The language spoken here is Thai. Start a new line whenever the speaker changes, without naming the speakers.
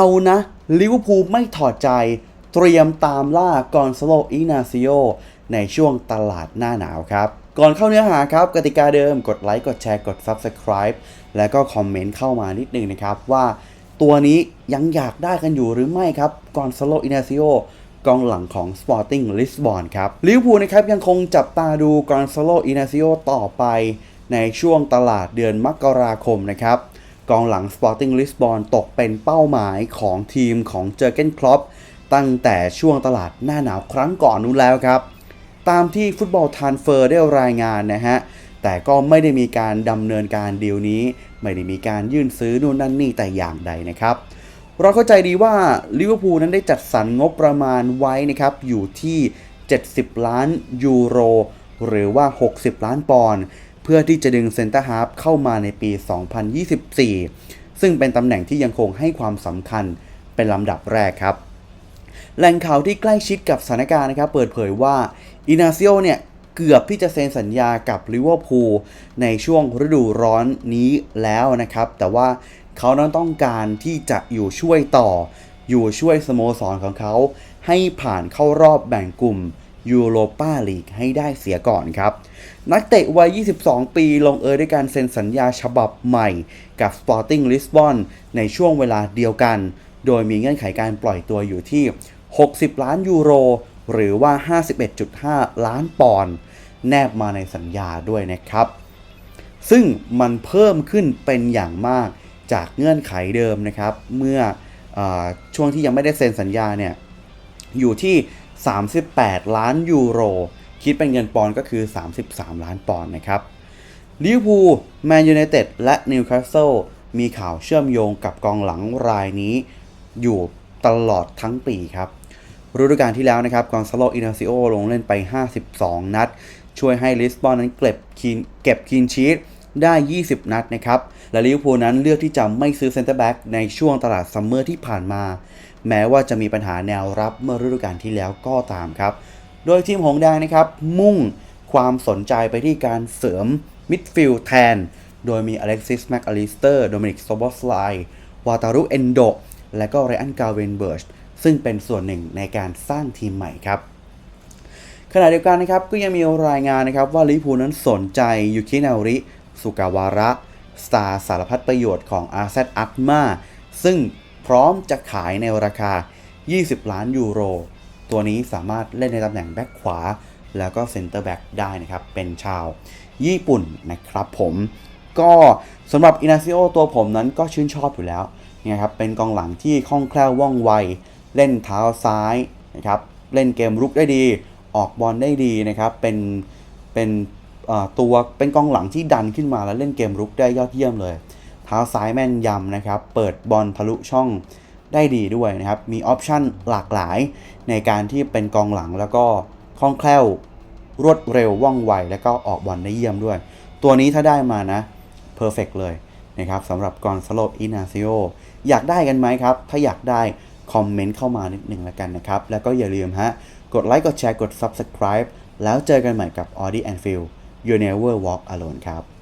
เอานะลิเวอร์พูลไม่ถอดใจเตรียมตามล่ากอนซาโลอินาซิโอในช่วงตลาดหน้าหนาวครับ ก่อนเข้าเนื้อหาครับ กติกาเดิมกดไลค์กดแชร์กด Subscribe แล้วก็คอมเมนต์เข้ามานิดนึงนะครับ ว่าตัวนี้ยังอยากได้กันอยู่หรือไม่ครับกอนซาโลอินาซิโอกองหลังของ Sporting Lisbon ครับลิเวอร์พูลนะครับยังคงจับตาดูกอนซาโลอินาซิโอต่อไปในช่วงตลาดเดือนมกราคมนะครับ กองหลัง Sporting Lisbon ตกเป็นเป้าหมายของทีมของเจอเกนคลอปตั้งแต่ช่วงตลาดหน้าหนาวครั้งก่อนนู้นแล้วครับ ตามที่ฟุตบอลทานเฟอร์ได้รายงานนะฮะ แต่ก็ไม่ได้มีการดำเนินการดีลนี้ ไม่ได้มีการยื่นซื้อนู่นนั่นนี่แต่อย่างใดนะครับ เราเข้าใจดีว่าลิเวอร์พูลนั้นได้จัดสรรงบประมาณไว้นะครับอยู่ที่ 70 ล้านยูโร หรือว่า 60 ล้านปอนด์ พื่อที่จะดึงเซนเตอร์ฮาร์ฟเข้ามาในปี 2024 ซึ่งเป็นตำแหน่งที่ยังคงให้ความสำคัญเป็นลำดับแรกครับ แหล่งข่าวที่ใกล้ชิดกับสถานการณ์นะครับเปิดเผยว่าอินาซิโอเนี่ยเกือบที่จะเซ็นสัญญากับลิเวอร์พูลในช่วงฤดูร้อนนี้แล้วนะครับ แต่ว่าเขานั้นต้องการที่จะอยู่ช่วยต่อ อยู่ช่วยสโมสรของเขา ให้ผ่านเข้ารอบแบ่งกลุ่ม ยูโรปาลีกให้ได้เสียก่อนครับ นักเตะวัย 22 ปีลงเอยด้วยการเซ็นสัญญาฉบับใหม่กับ Sporting Lisbon ในช่วงเวลาเดียวกัน โดยมีเงื่อนไขการปล่อยตัวอยู่ที่ 60 ล้านยูโร หรือว่า 51.5 ล้านปอนด์แนบมาในสัญญาด้วยนะครับ ซึ่งมันเพิ่มขึ้นเป็นอย่างมากจากเงื่อนไขเดิมนะครับ เมื่ออช่วงที่ยังไม่ได้เซ็นสัญญาเนี่ยอยู่ที่ 38 ล้านยูโร คิดเป็นเงินปอนด์ก็คือ 33 ล้านปอนด์นะครับลิเวอร์พูลแมนยูไนเต็ดและนิวคาสเซิลมีข่าวเชื่อมโยงกับกองหลังรายนี้อยู่ตลอดทั้งปีครับฤดูกาลที่แล้วนะครับกอนซาโลอินาซิโอลงเล่นไป 52 นัด ช่วยให้ลิสบอนนั้นเก็บคีนเก็บคีนชีต ได้ 20 นัดนะครับ และลิเวอร์พูลนั้นเลือกที่จะไม่ซื้อเซนเตอร์แบ็กในช่วงตลาดซัมเมอร์ที่ผ่านมา แม้ว่าจะมีปัญหาแนวรับเมื่อฤดูกาลที่แล้วก็ตามครับ โดยทีมหงแดงนะครับมุ่งความสนใจไปที่การเสริมมิดฟิลด์แทน โดยมีอเล็กซิสแมคอลิสเตอร์โดมินิกโซบอสไลวาตารุเอนโดและก็ไรอันกาเวนเบิร์ชซึ่งเป็นส่วนหนึ่งในการสร้างทีมใหม่ครับขณะเดียวกันนะครับก็ยังมีรายงานนะครับว่าลิพูนั้นสนใจยูคินาริ สุกาวาระ สตาร์สารพัดประโยชน์ของอาร์เซอัตมาซึ่งพร้อมจะขายในราคา 20 ล้านยูโร ตัวนี้สามารถเล่นในตำแหน่งแบ็คขวา แล้วก็เซนเตอร์แบ็กได้นะครับ เป็นชาวญี่ปุ่นนะครับผมก็สำหรับอินาซิโอตัวผมนั้นก็ชื่นชอบอยู่แล้วนะครับเป็นกองหลังที่คล่องแคล่วว่องไว เล่นเท้าซ้ายนะครับเล่นเกมรุกได้ดี ออกบอลได้ดีนะครับเป็นเป็น ตัวเป็นกองหลังที่ดันขึ้นมาแล้วเล่นเกมรุกได้ยอดเยี่ยมเลย เท้าซ้ายแม่นยำนะครับ เปิดบอลทะลุช่องได้ดีด้วยนะครับ มีออปชั่นหลากหลายในการที่เป็นกองหลังแล้วก็คล่องแคล่วรวดเร็วว่องไว แล้วก็ออกบอลได้เยี่ยมด้วย ตัวนี้ถ้าได้มานะเพอร์เฟกเลยนะครับสำหรับกอนซาโลอินาซิโออยากได้กันไหมครับ ถ้าอยากได้คอมเมนต์เข้ามานิดหนึ่งแล้วกันนะครับ แล้วก็อย่าลืมฮะ กดไลค์ กดแชร์ กด Subscribe แล้วเจอกันใหม่กับ Audi and Feel You Never Walk Alone ครับ